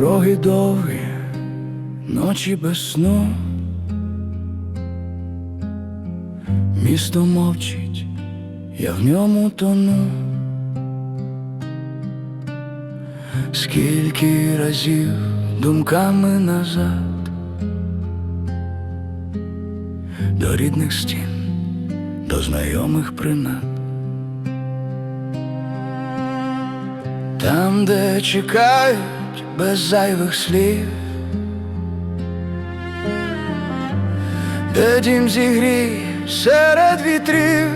Дороги довгі, ночі без сну. Місто мовчить, я в ньому тону. Скільки разів думками назад до рідних стін, до знайомих принад. Там, де чекають без зайвих слів, де дім зігріє серед вітрів.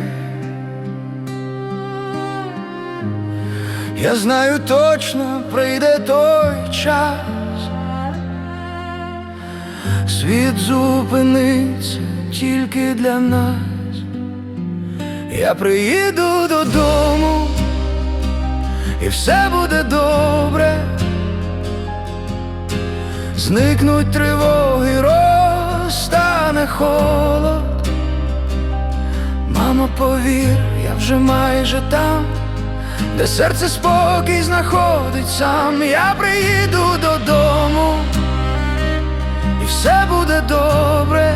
Я знаю точно прийде той час, світ зупиниться тільки для нас. Я приїду додому, і все буде добре. Зникнуть тривоги, розтане холод. Мамо, повір, я вже майже там, де серце спокій знаходить сам. Я приїду додому, і все буде добре.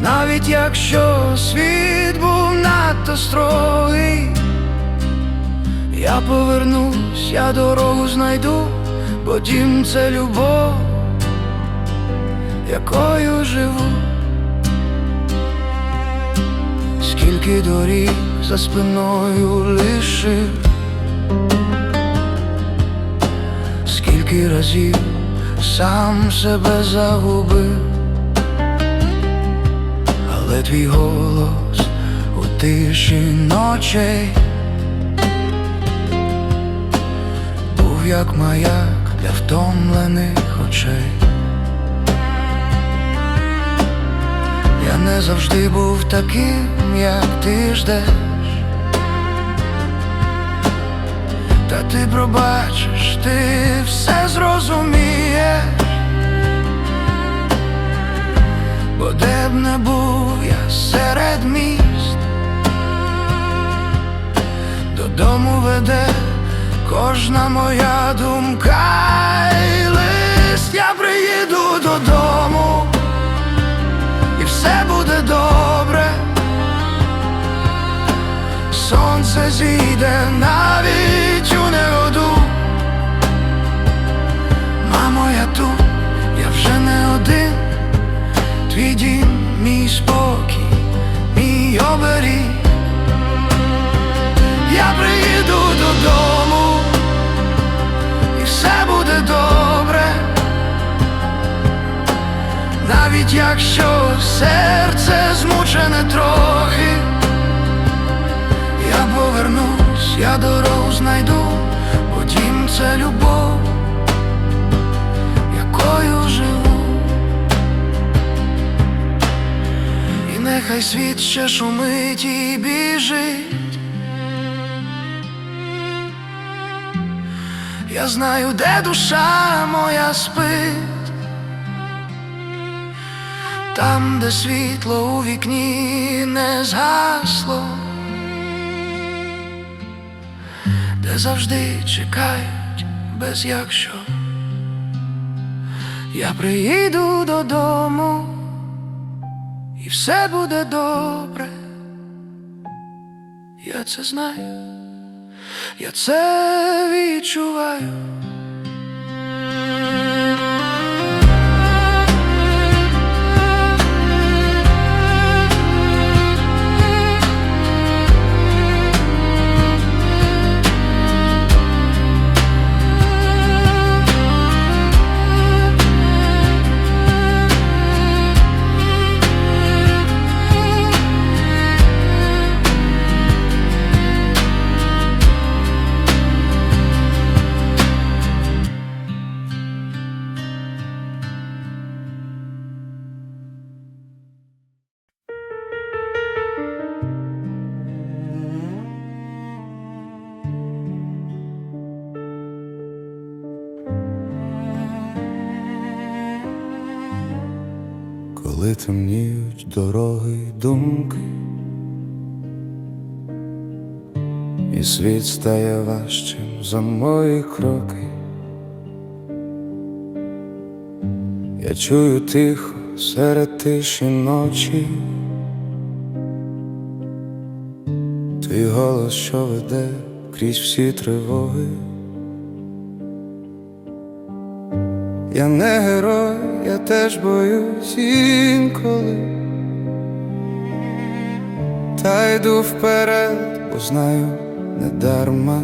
Навіть якщо світ був надто строгий, я повернусь, я дорогу знайду, бо дім це любов, якою живу. Скільки доріг за спиною лишив, скільки разів сам себе загубив, але твій голос у тиші ночей як маяк втомлених очей. Я не завжди був таким, як ти ждеш. Та ти пробачиш, ти все зрозумієш, бо де б не був я серед міст, додому веде кожна моя думка й лист, я приїду додому і все буде добре. Сонце зійде навіть у негоду. Мамо, я тут, я вже не один. Твій дім, мій спокій, мій оберіг. Я приїду додому, Навіть якщо серце змучене трохи, я повернусь, я дорогу знайду, бо дім це любов, якою живу. І нехай світ ще шумить і біжить. Я знаю, де душа моя спить. Там, де світло у вікні не згасло, де завжди чекають без якщо. Я приїду додому, і все буде добре. Я це знаю, я це відчуваю. Дороги думки, і світ стає важчим за мої кроки. Я чую тихо серед тиші ночі. Твій голос, що веде крізь всі тривоги. Я не герой, я теж боюсь інколи. Та йду вперед, бо знаю не дарма.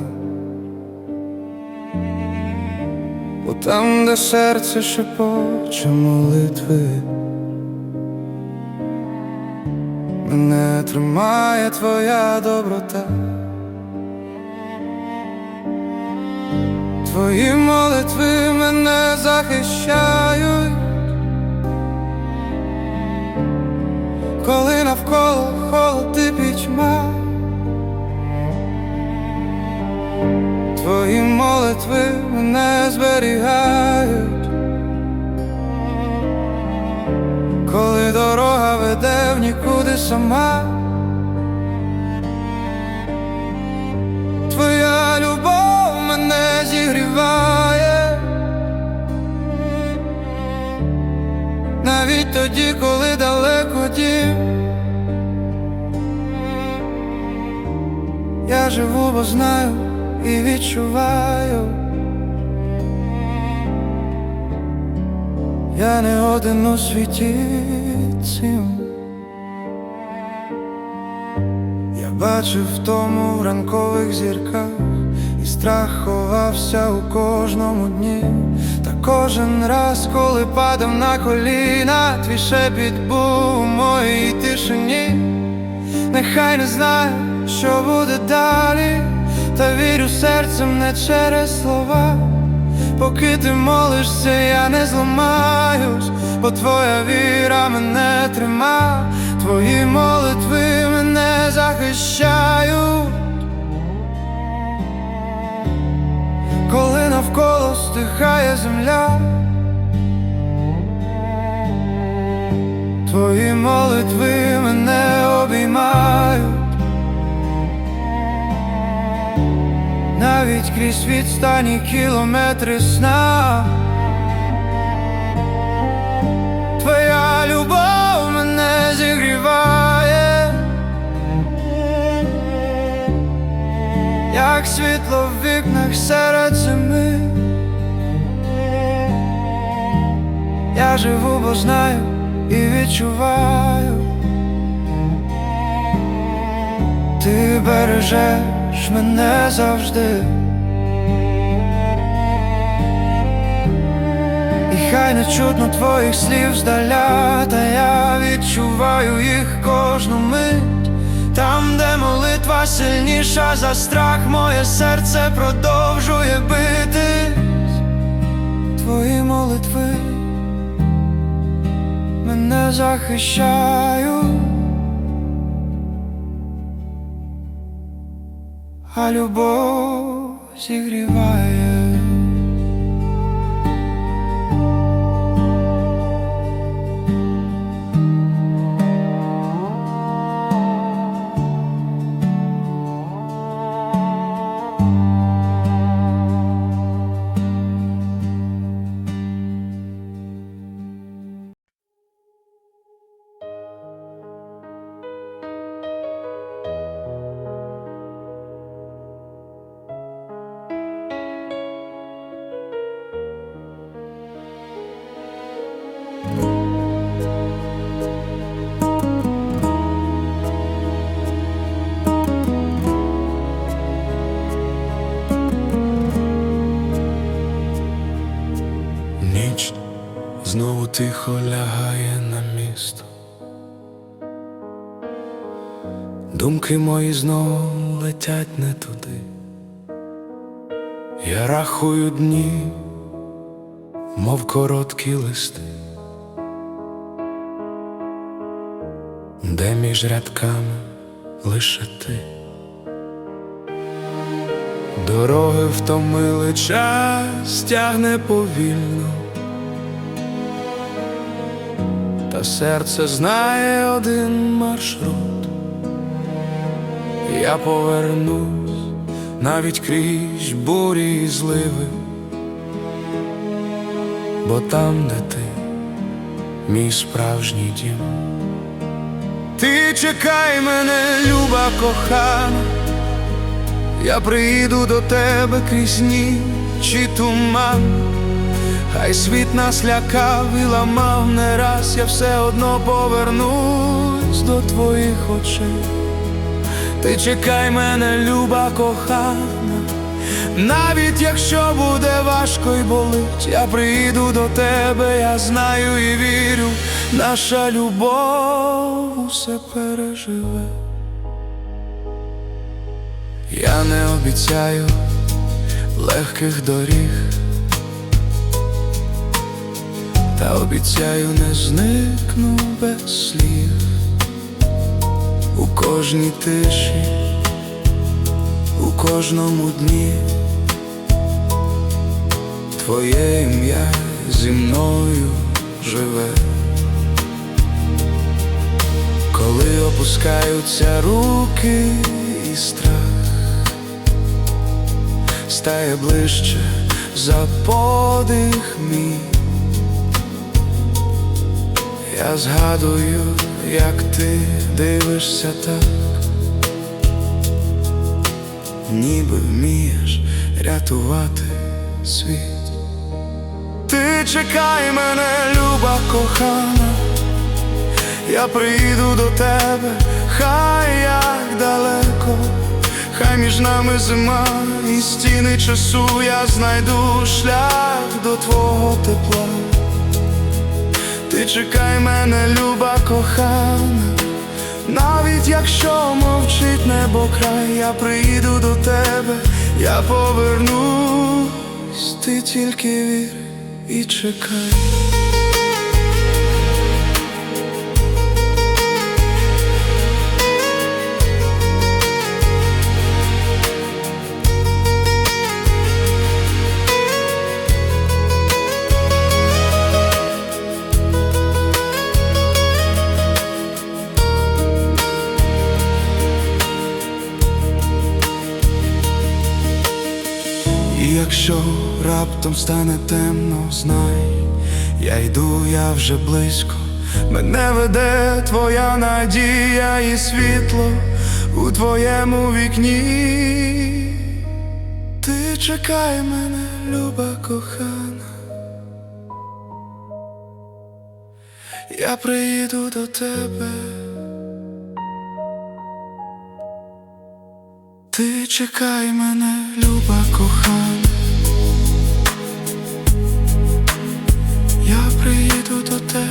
Бо там, де серце шепоче молитви, мене тримає твоя доброта. Твої молитви мене захищають, коли навколо холод і пітьма. Твої молитви мене зберігають, коли дорога веде в нікуди сама. Твоя любов мене зігріває, навіть тоді, коли Я знаю і відчуваю. Я не один у світі цим. Я бачив в тому в ранкових зірках, і страх ховався у кожному дні. Та кожен раз, коли падав на коліна, твій шепіт був у моїй тишині. Нехай не знаю, що буде далі, та вірю серцем не через слова. Поки ти молишся, я не зламаюсь, бо твоя віра мене трима, твої молитви мене захищають, коли навколо стихає земля, твої молитви мене обіймають. Навіть крізь відстані кілометри сна. Твоя любов мене зігріває, як світло в вікнах серед зими. Я живу, бо знаю і відчуваю. Ти бережеш мене завжди. І хай не чутно твоїх слів здаля, та я відчуваю їх кожну мить. Там, де молитва сильніша за страх, моє серце продовжує битись. Твої молитви мене захищають. А любов зігріває. Тихо лягає на місто. Думки мої знову летять не туди. Я рахую дні, мов короткі листи, де між рядками лише ти. Дороги втомили час тягне повільно, серце знає один маршрут. Я повернусь навіть крізь бурі і зливи, бо там, де ти, мій справжній дім. Ти чекай мене, люба кохана, я приїду до тебе крізь ніч і туман. Хай світ нас лякав і ламав не раз, я все одно повернусь до твоїх очей. Ти чекай мене, люба кохана, навіть якщо буде важко й болить, я прийду до тебе, я знаю і вірю, наша любов усе переживе. Я не обіцяю легких доріг, та обіцяю не зникну без слів. У кожній тиші, у кожному дні. Твоє ім'я зі мною живе, коли опускаються руки і страх стає ближче за подих мій. Я згадую, як ти дивишся так, ніби вмієш рятувати світ. Ти чекай мене, люба кохана, я прийду до тебе, хай як далеко, хай між нами зима і стіни часу я знайду шлях до твого тепла. Ти чекай мене, люба кохана, навіть якщо мовчить небо край, я приїду до тебе, я повернусь, ти тільки вір і чекай. Раптом стане темно, знай, я йду, я вже близько, мене веде твоя надія і світло у твоєму вікні. Ти чекай мене, люба кохана. Я приїду до тебе. Ти чекай мене, люба кохана. До тебе.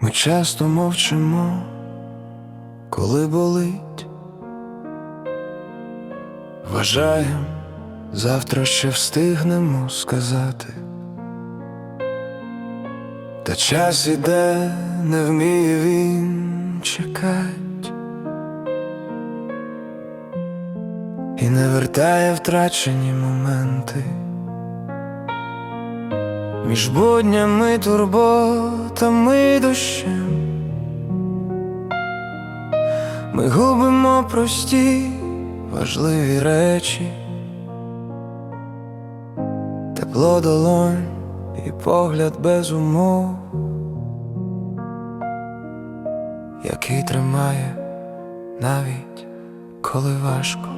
Ми часто мовчимо, коли болить. Вважаєм, завтра ще встигнемо сказати. Та час іде, не вміє він чекать і не вертає втрачені моменти. Між буднями турботами дощем Ми губимо прості, важливі речі, тепло долонь і погляд без умов, який тримає навіть коли важко.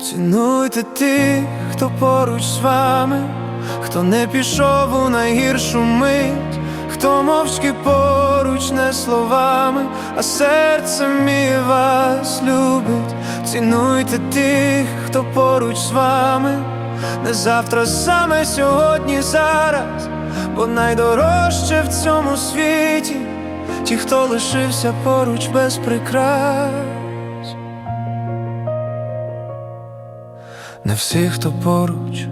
Цінуйте тих, хто поруч з вами, хто не пішов у найгіршу мить, хто мовчки поруч не словами, а серцем і вас любить. Цінуйте тих, хто поруч з вами, не завтра, саме сьогодні, зараз, бо найдорожче в цьому світі, ті, хто лишився поруч без прикрас. Не всі, хто поруч,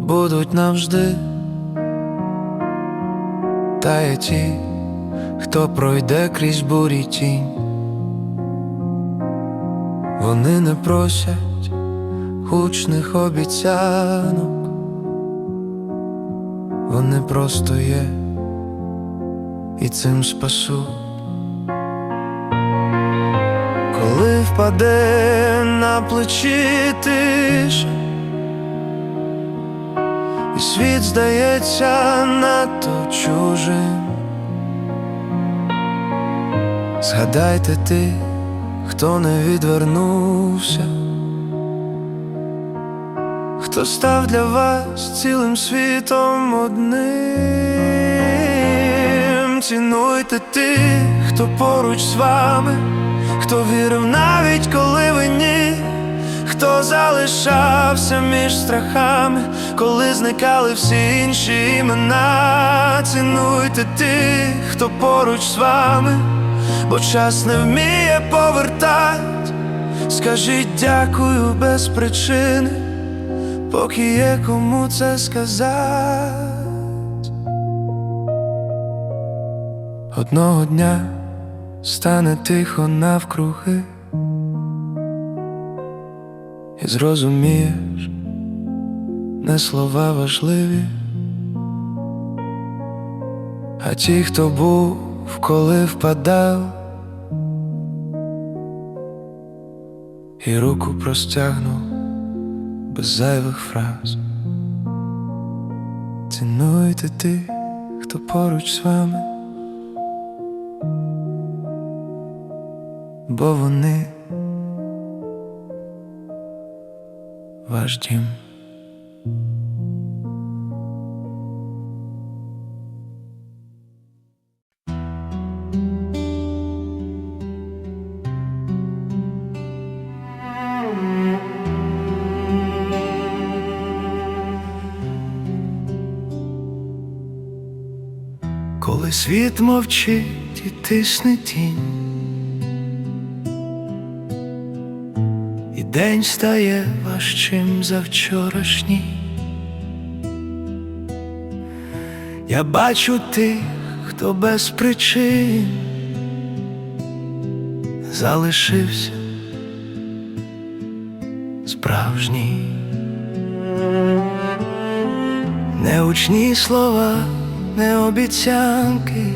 будуть навжди, та є ті, хто пройде крізь бурі тінь. Вони не просять гучних обіцянок, вони просто є і цим спасуть. Коли впаде на плечі тиша, і світ здається надто чужим. Згадайте тих, хто не відвернувся, хто став для вас цілим світом одним. Цінуйте тих, хто поруч з вами, хто вірив навіть коли ви ні, хто залишався між страхами, коли зникали всі інші імена. Цінуйте тих, хто поруч з вами бо час не вміє повертать. Скажіть дякую без причини, поки є кому це сказати. Одного дня стане тихо навкруги, зрозумієш, не слова важливі, а ті, хто був, коли впадав. і руку простягнув без зайвих фраз. Цінуйте тих, хто поруч з вами, бо вони ваш. Коли світ мовчить і тисне тінь, і день стає важчим за вчорашній, я бачу тих, хто без причин залишився справжній. Неучні слова, не обіцянки,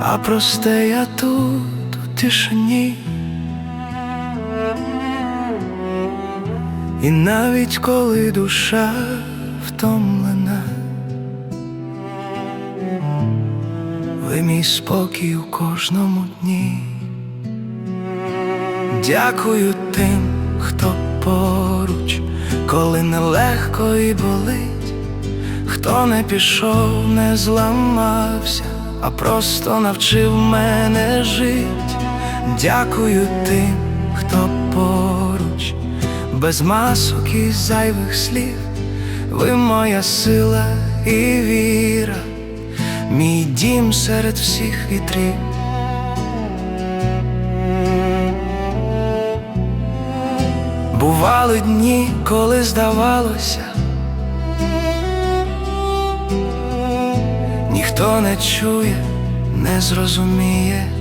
а просте я тут у тишині. І навіть коли душа втомлена, ви мій спокій у кожному дні. Дякую тим, хто поруч, коли нелегко і болить, хто не пішов, не зламався, а просто навчив мене жить. Дякую тим, хто поруч, без масок і зайвих слів, ви моя сила і віра, мій дім серед всіх вітрів. Бували дні, коли здавалося, ніхто не чує, не зрозуміє,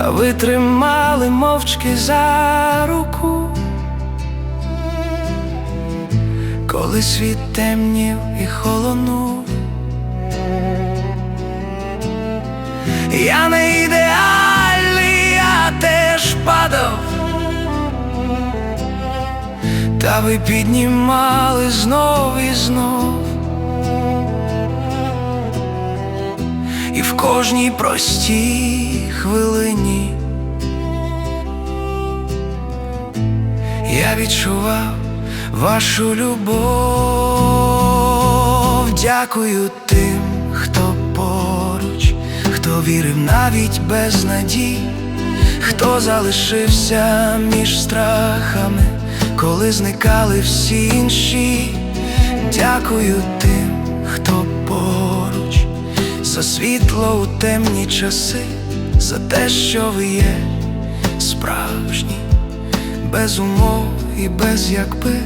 та ви тримали мовчки за руку, коли світ темнів і холонув. Я не ідеальний, я теж падав, та ви піднімали знов і знов, і в кожній простій хвилині я відчував вашу любов. Дякую тим, хто поруч, хто вірив навіть без надій, хто залишився між страхами, коли зникали всі інші. Дякую тим, за світло у темні часи, за те, що ви є справжні, без умов і без якби.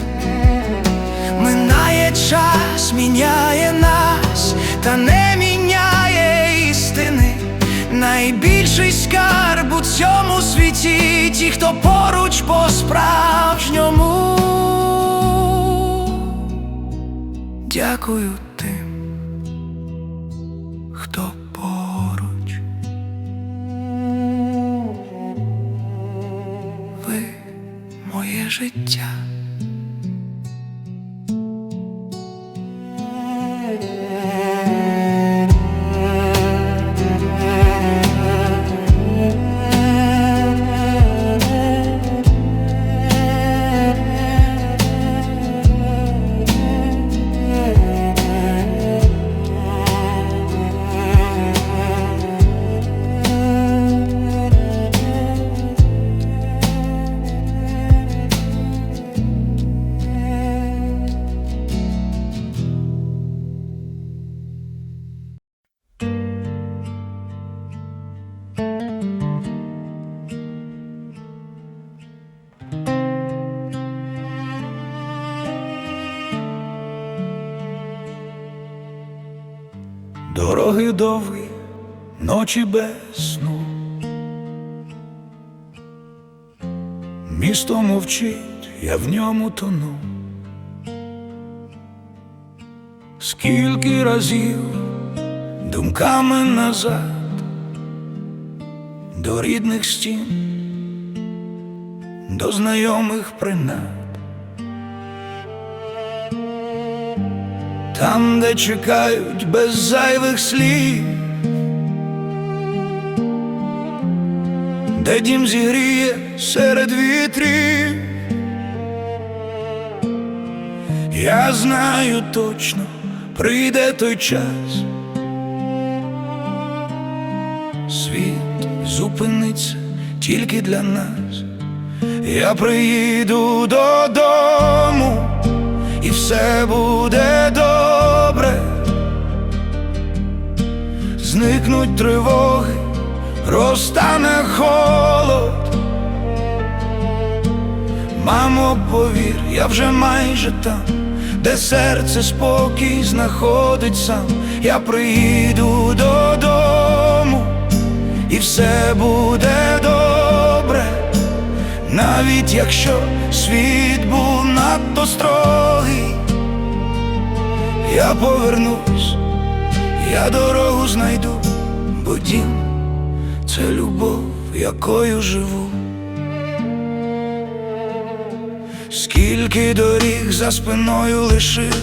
Міняє час, міняє нас, та не міняє істини. Найбільший скарб у цьому світі, ті, хто поруч по-справжньому. Дякую тим, життя. Дороги довгі, ночі без сну. Місто мовчить, я в ньому тону. Скільки разів думками назад до рідних стін, до знайомих принад. Там, де чекають без зайвих слів, де дім зігріє серед вітрів. Я знаю точно, прийде той час. Світ зупиниться тільки для нас. Я приїду додому і все буде добре. Зникнуть тривоги, розтане холод. Мамо, повір, я вже майже там, де серце спокій знаходить сам. Я приїду додому, і все буде добре. Навіть якщо світ був надто строгий, я повернусь, я дорогу знайду, бо дім це любов, якою живу. Скільки доріг за спиною лишив,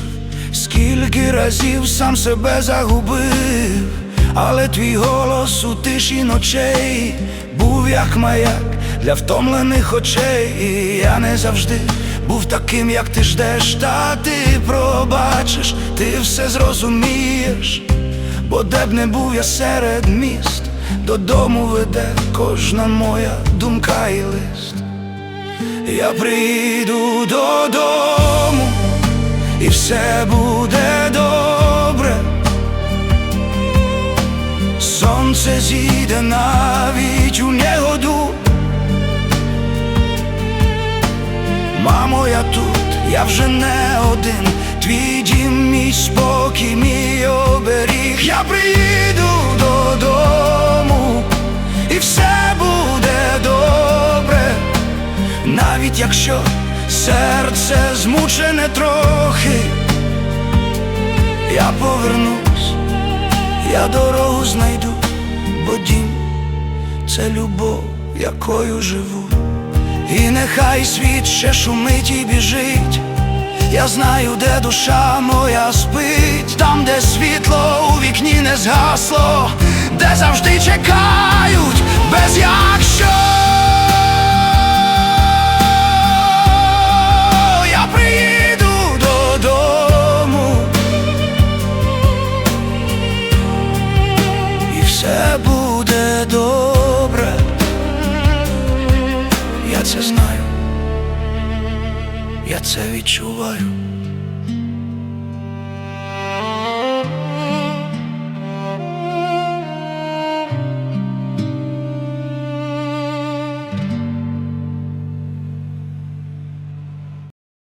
скільки разів сам себе загубив, але твій голос у тиші ночей був як маяк для втомлених очей. І я не завжди був таким, як ти ждеш, та ти пробачиш, ти все зрозумієш, бо де б не був я серед міст, додому веде кожна моя думка і лист. Я прийду додому, і все буде добре. Сонце зійде навіть у негоду. Мамо, я тут, я вже не один. Твій мій спокій, мій оберіг. Я приїду додому, і все буде добре. Навіть якщо серце змучене трохи, я повернусь, я дорогу знайду, бо дім це любов, якою живу. І нехай світ ще шумить і біжить. Я знаю, де душа моя спить, там, де світло у вікні не згасло, де завжди чекають без якщо.